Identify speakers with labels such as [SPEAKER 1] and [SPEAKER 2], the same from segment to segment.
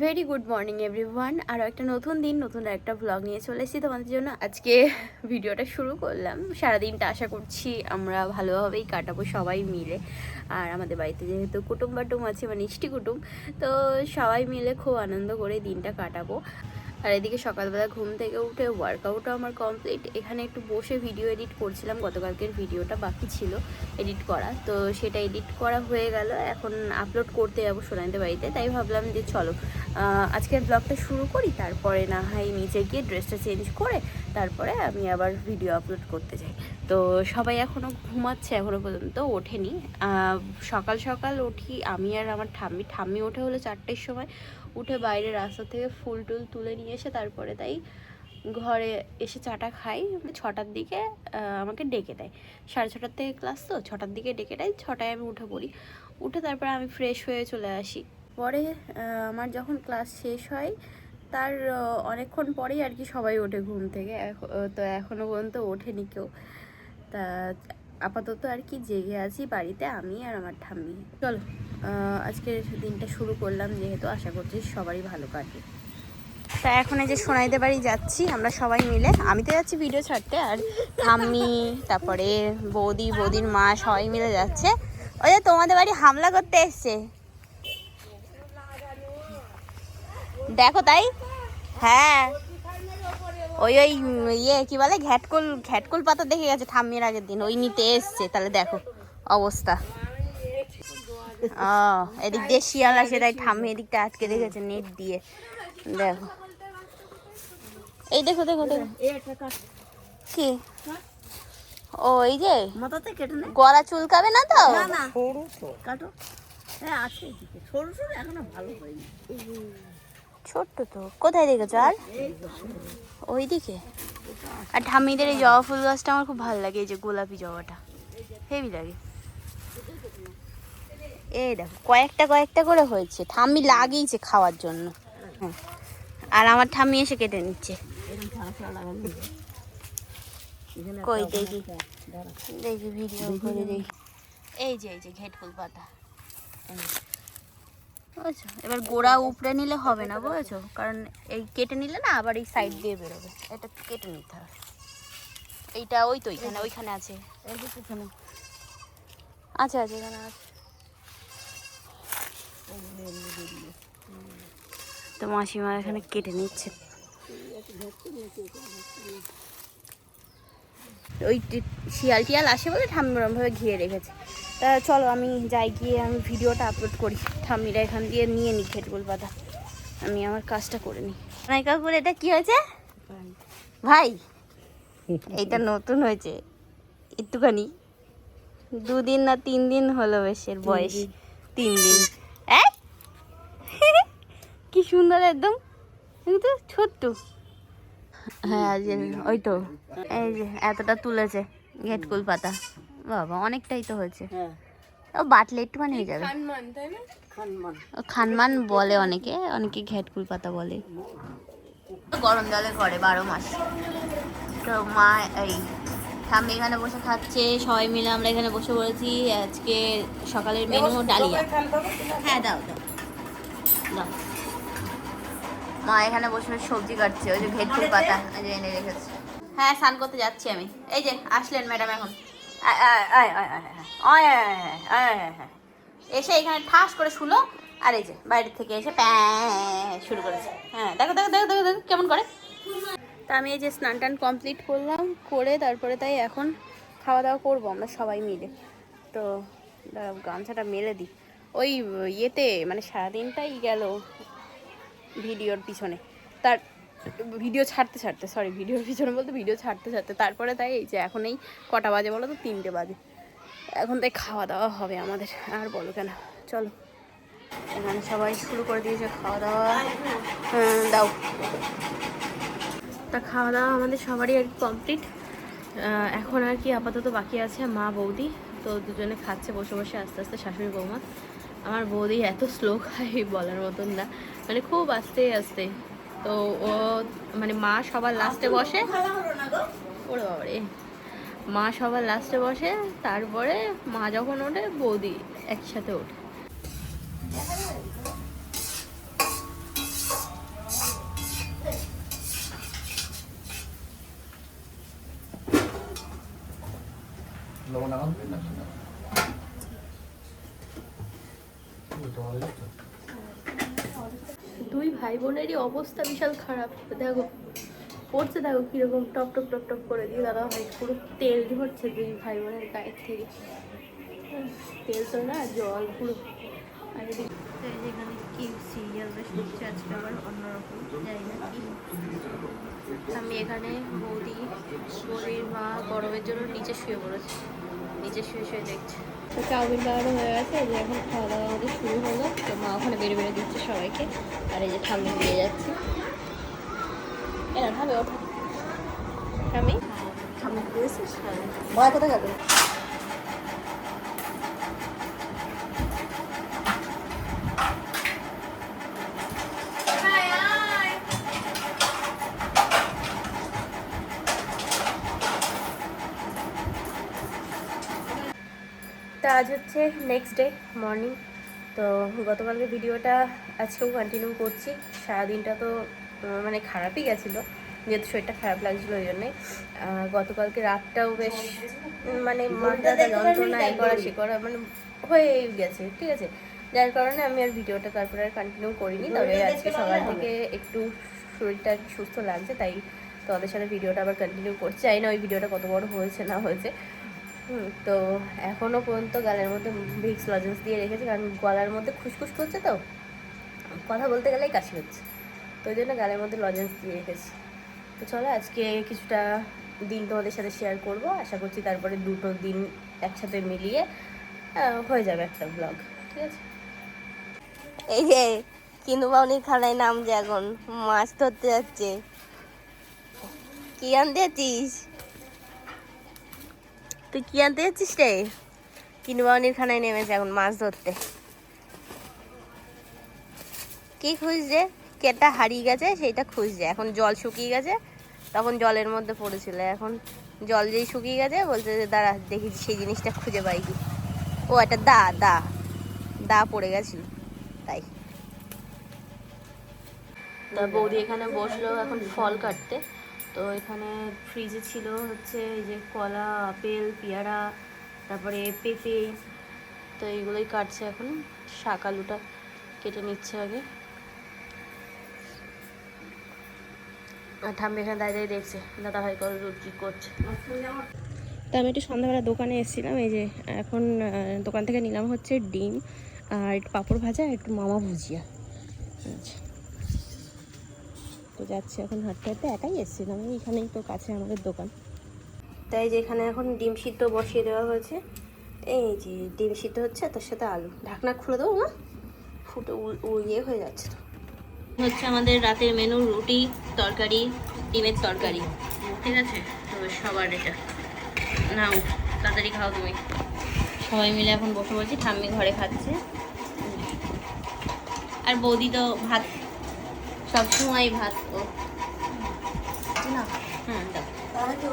[SPEAKER 1] Very good morning everyone আরও একটা নতুন দিন, নতুন একটা ব্লগ নিয়ে চলে এসেছি তোমাদের জন্য। আজকে ভিডিওটা শুরু করলাম। সারাদিনটা আশা করছি আমরা ভালোভাবেই কাটাবো সবাই মিলে। আর আমাদের বাড়িতে যেহেতু কুটুম বাটুম আছে মানে ইষ্টি কুটুম, তো সবাই মিলে খুব আনন্দ করে দিনটা কাটাবো। আর এদিকে সকালবেলা ঘুম থেকে উঠে ওয়ার্কআউটও আমার কমপ্লিট এখানে একটু বসে ভিডিও এডিট করছিলাম গতকালকের ভিডিওটা বাকি ছিল এডিট করা। তো সেটা এডিট করা হয়ে গেল এখন আপলোড করতে যাব সোনাইদের বাড়িতে। তাই ভাবলাম যে চলো আহ, আজকের ব্লগটা শুরু করি তারপরে না হয় নিচে গিয়ে ড্রেসটা চেঞ্জ করে তারপরে আমি আবার ভিডিও আপলোড করতে যাই। তো সবাই এখনও ঘুমাচ্ছে এখনও পর্যন্ত ওঠেনি। সকাল সকাল উঠি আমি আর আমার ঠাম্মি। ঠাম্মি ওঠে হলো চারটের সময়। উঠে বাইরে রাস্তা থেকে ফুল টুল তুলে নিয়ে এসে তারপরে তাই ঘরে এসে চাটা খাই। ছটার দিকে আমাকে ডেকে দেয়। সাড়ে ছটার থেকে ক্লাস তো, ছটার দিকে ডেকে দেয়। ছটায় আমি উঠে পড়ি। উঠে তারপরে আমি ফ্রেশ হয়ে চলে আসি। পরে আমার যখন ক্লাস শেষ হয়, তার অনেকক্ষণ পরেই আর কি সবাই ওঠে ঘুম থেকে। তো এখনও পর্যন্ত ওঠেনি কেউ। তা আপাতত আর কি জেগে আছি বাড়িতে, আমি আর আমার ঠাম্মি। চলো। আজকের দিনটা শুরু করলাম, যেহেতু আশা করছি সবারই ভালো কাটবে। তা এখন এই যে সোনাইদের বাড়ি যাচ্ছি, আমরা সবাই মিলে। আমি তো যাচ্ছি ভিডিও ছাড়তে, আর ঠাম্মি, তারপরে বৌদি, বৌদির মা সবাই মিলে যাচ্ছে। ওই যে তোমাদের বাড়ি হামলা করতে এসছে। দেখো তাই? হ্যাঁ। ওই ওই ইয়ে কি বলে, ঘ্যাটকুল ঘ্যাটকুল পাতা দেখে গেছে ঠাম্মির আগের দিন। ওই নিতে এসছে, তাহলে দেখো অবস্থা। ও এদিক দিয়ে শিয়াল আসে তাই ঠাম্মি এদিকটা আটকে রেখেছে নেট দিয়ে। দেখো। এই দেখো দেখো দেখো। কি? ও এই যে
[SPEAKER 2] মাথাতে কেটে নে।
[SPEAKER 1] গলা চুলকাবে না তো?
[SPEAKER 2] না না। সরু তো। কাটো। হ্যাঁ আছে সরু সরু এখনও ভালো হয়নি।
[SPEAKER 1] ছোট্ট তো। কোথায় দেখেছ? আর? ওইদিকে। আর ঠাম্মিদের এই জবা ফুল গাছটা আমার খুব ভালো লাগে এই যে গোলাপি জবাটা। হেভি লাগে। এই দেখো, কয়েকটা কয়েকটা করে হয়েছে। ঠাম্মি লাগিয়েছে খাওয়ার জন্য। হ্যাঁ। আর আমার ঠাম্মি এসে কেটে নিচ্ছে। কই করে দেখি। এই যে এই যে, ঘেট ফুল পাতা। বুঝেছ? এবার গোড়া উপড়ে নিলে হবে না, বুঝেছ? কারণ এই কেটে নিলে না আবার এই সাইড দিয়ে বেরোবে। এটা কেটে নিতে হবে। এইটা ওই তো ওইখানে ওইখানে আছে।
[SPEAKER 2] আচ্ছা
[SPEAKER 1] আছে এখানে আছে
[SPEAKER 2] এই যে এমনি বেরিয়ে।
[SPEAKER 1] তো মাসিমা এখানে কেটে নিচ্ছে। ওই শিয়াল টিয়াল আসে বলে ঠাম্মি ওরমভাবে ঘিরে রেখেছে। তা চলো আমি যাই গিয়ে আমি ভিডিওটা আপলোড করি। ঠাম্মিরা এখান দিয়ে নিয়ে নিই খেটগুল পাতা আমি আমার কাজটা করে নিই নাই কাকুর এটা কি হয়েছে? ভাই। এইটা নতুন হয়েছে। একটুখানি। দুদিন না তিন দিন হলো বেশের বয়স। তিন দিন। এই? কি সুন্দর একদম। কিন্তু ছোট্ট। হ্যাঁ ওই তো। এই যে এতটা তুলেছে ঘেটকুল পাতা। বাবা অনেকটাই তো হয়েছে।
[SPEAKER 2] হ্যাঁ।
[SPEAKER 1] ও বাটলে একটুখানি হয়ে যাবে।
[SPEAKER 2] খানমান
[SPEAKER 1] বলে অনেকে অনেকে ঘেটকুল পাতা বলে। গরম জলে করে বারো মাস। তো মা এই সামনে এখানে বসে খাচ্ছে সবাই মিলে আমরা এখানে বসে পড়েছি আজকে সকালের মেনু ডালিয়া হ্যাঁ দাও দাও দাও মা এখানে বসে সবজি কাটছে ওই যে ভেটপুর পাতা যে এনে রেখেছে হ্যাঁ স্নান করতে যাচ্ছি আমি এই যে আসলেন ম্যাডাম এখন এসে এখানে ঠাস করে শুলো আর এই যে বাইরে থেকে এসে প্যাঁ শুরু করেছে হ্যাঁ দেখো দেখো দেখো দেখো দেখো কেমন করে তা আমি এই যে স্নান টান কমপ্লিট করলাম করে তারপরে তাই এখন খাওয়া দাওয়া করব আমরা সবাই মিলে। তো গামছাটা মেলে দিই। ওই ইয়েতে মানে সারাদিনটাই গেল ভিডিওর পিছনে। তার ভিডিও ছাড়তে ছাড়তে সরি ভিডিওর পিছনে বলতে ভিডিও ছাড়তে ছাড়তে। তারপরে তাই এই যে এখন এই কটা বাজে বলো তো তিনটে বাজে। এখন তাই খাওয়া দাওয়া হবে আমাদের আর বলো কেন। চলো। এখানে সবাই শুরু করে দিয়েছে খাওয়া দাওয়া হ্যাঁ, দাও। তা খাওয়া দাওয়া আমাদের সবারই আর কমপ্লিট এখন আর কি আপাতত বাকি আছে মা বৌদি। তো দুজনে খাচ্ছে বসে বসে আস্তে আস্তে শাশুড়ি বৌমা। আমার বৌদি এত স্লো খায় বলার মতন না। মানে খুব আস্তে আস্তে। তো ও মানে মা সবার লাস্টে বসে। ওরে বাবারে। মা সবার লাস্টে বসে তারপরে মা যখন ওঠে বৌদি একসাথে ওঠে। দুই ভাই বোনেরই অবস্থা বিশাল খারাপ। দেখো, পড়ছে দেখো কীরকম টপ টপ টপ টপ করে দিয়ে দাদা ভাই পুরো তেল ঝরছে দুই ভাই বোনের গায়ের থেকে। তেল তো না, জল পুরো। আর এদিকে তো এই যে এখানে কি আজকে অন্যরকম, জানি না কি। আমি এখানে বৌদি বৌদির মা, গরমের জন্য নিচে শুয়ে পড়েছে। নিচে শুয়ে শুয়ে দেখছে। তো চাউমিন বানানো হয়ে গেছে যে এখন খাওয়া দাওয়া আমাদের শুরু হলো। তো মা ওখানে বেড়ে বেড়ে দিচ্ছে সবাইকে। আর এই যে ঠাম্মি দিয়ে যাচ্ছে। এরা খাবে ওঠো। ঠাম্মি? ঠাম্মি দিয়েছিস
[SPEAKER 2] মা কোথায় যাবে?
[SPEAKER 1] আজ হচ্ছে নেক্সট ডে মর্নিং তো গতকালকে ভিডিওটা আজকেও কন্টিনিউ করছি। সারাদিনটা তো মানে খারাপই গেছিল। যেহেতু শরীরটা খারাপ লাগছিল ওই জন্যে গতকালকে রাতটাও বেশ মানে মাথা যন্ত্রণা এ করা সে করা মানে হয়ে গেছে ঠিক আছে? যার কারণে আমি আর ভিডিওটা তারপরে আর কন্টিনিউ করিনি। তবে আজকে সকাল থেকে একটু শরীরটা সুস্থ লাগছে তাই তোমাদের সাথে ভিডিওটা আবার কন্টিনিউ করছি। জানি না ওই ভিডিওটা কত বড় হয়েছে না হয়েছে। তো এখনও পর্যন্ত গালের মধ্যে ভিক্স লজেন্স দিয়ে রেখেছি, কারণ গলার মধ্যে খুসখুস করছে তো। কথা বলতে গেলেই কাশি হচ্ছে। তো ওই জন্য গালের মধ্যে লজেন্স দিয়ে রেখেছি। তো চলো, আজকে কিছুটা দিন তোমাদের সাথে শেয়ার করব। আশা করছি তারপরে দুটো দিন একসাথে মিলিয়ে হয়ে যাবে একটা ব্লগ ঠিক আছে?
[SPEAKER 3] এই যে, কিনু বাউনির খানায় নাম যে এখন, মাছ ধরতে যাচ্ছে। কি আনতে যাচ্ছিস? তুই কি আনতে যাচ্ছিস রে? কিনু বাউনির খানায় নেমেছে এখন মাছ ধরতে। কি খুঁজছে কেটা হারিয়ে গেছে, সেইটা খুঁজছে। এখন জল শুকিয়ে গেছে, তখন জলের মধ্যে পড়েছিল। এখন জল যেই শুকিয়ে গেছে, বলছে যে, দাঁড়া, দেখি সেই জিনিসটা খুঁজে পাই কি। ও, একটা দা দা দা পড়ে গেছিল, তাই।
[SPEAKER 1] তা বৌদি এখানে বসল, এখন ফল কাটতে। তো এখানে ফ্রিজে ছিল হচ্ছে এই যে কলা, আপেল, পেয়ারা, তারপরে পেঁপে, তো এইগুলোই কাটছে এখন। শাক, আলুটা কেটে নিচ্ছে আগে। আর ঠাম্মি এখানে দাঁড়িয়ে দেখছে দাদা ভাই কত কী করছে। তো আমি একটু সন্ধ্যাবেলা দোকানে এসেছিলাম, এই যে এখন দোকান থেকে নিলাম হচ্ছে ডিম, আর পাঁপড় ভাজা, একটু মামা ভুজিয়া। আচ্ছা। তো যাচ্ছি এখন হাঁটতে হাঁটতে একাই এসেছিলাম এইখানেই তো কাছে আমাদের দোকান। তাই যে এখানে এখন ডিম সিদ্ধ বসিয়ে দেওয়া হয়েছে এই যে ডিম সিদ্ধ হচ্ছে তার সাথে আলু। ঢাকনা খুলে দেবো না ফুটে উল- উল- ইয়ে হয়ে যাচ্ছে তো। হচ্ছে আমাদের রাতের মেনু রুটি তরকারি ডিমের তরকারি। ঠিক আছে? তো সবার এটা। নাও তাড়াতাড়ি খাও তুমি। সবাই মিলে এখন বসে বলছি ঠাম্মি ঘরে খাচ্ছে। আর বৌদি তো ভাত সবসময় ভাত ও।
[SPEAKER 2] না?
[SPEAKER 1] হ্যাঁ দাও।
[SPEAKER 2] তো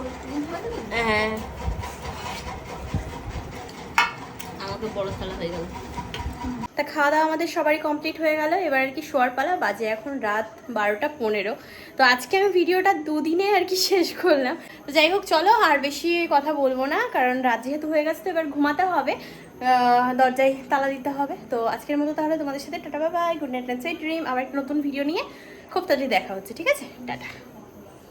[SPEAKER 1] হ্যাঁ। আমাকে বড় থালা হয়ে গেল। তা খাওয়া দাওয়া আমাদের সবারই কমপ্লিট হয়ে গেল। এবার আর কি শোয়ার পালা। বাজে এখন রাত বারোটা পনেরো। তো আজকে আমি ভিডিওটা দুদিনে আর কি শেষ করলাম। তো যাই হোক চলো আর বেশি কথা বলব না। কারণ রাত যেহেতু হয়ে গেছে তো এবার ঘুমাতে হবে। দরজায় তালা দিতে হবে। তো আজকের মতো তাহলে তোমাদের সাথে tata, bye good night sweet dream আবার একটা নতুন ভিডিও নিয়ে খুব তাড়াতাড়ি দেখা হচ্ছে, ঠিক আছে? টাটা।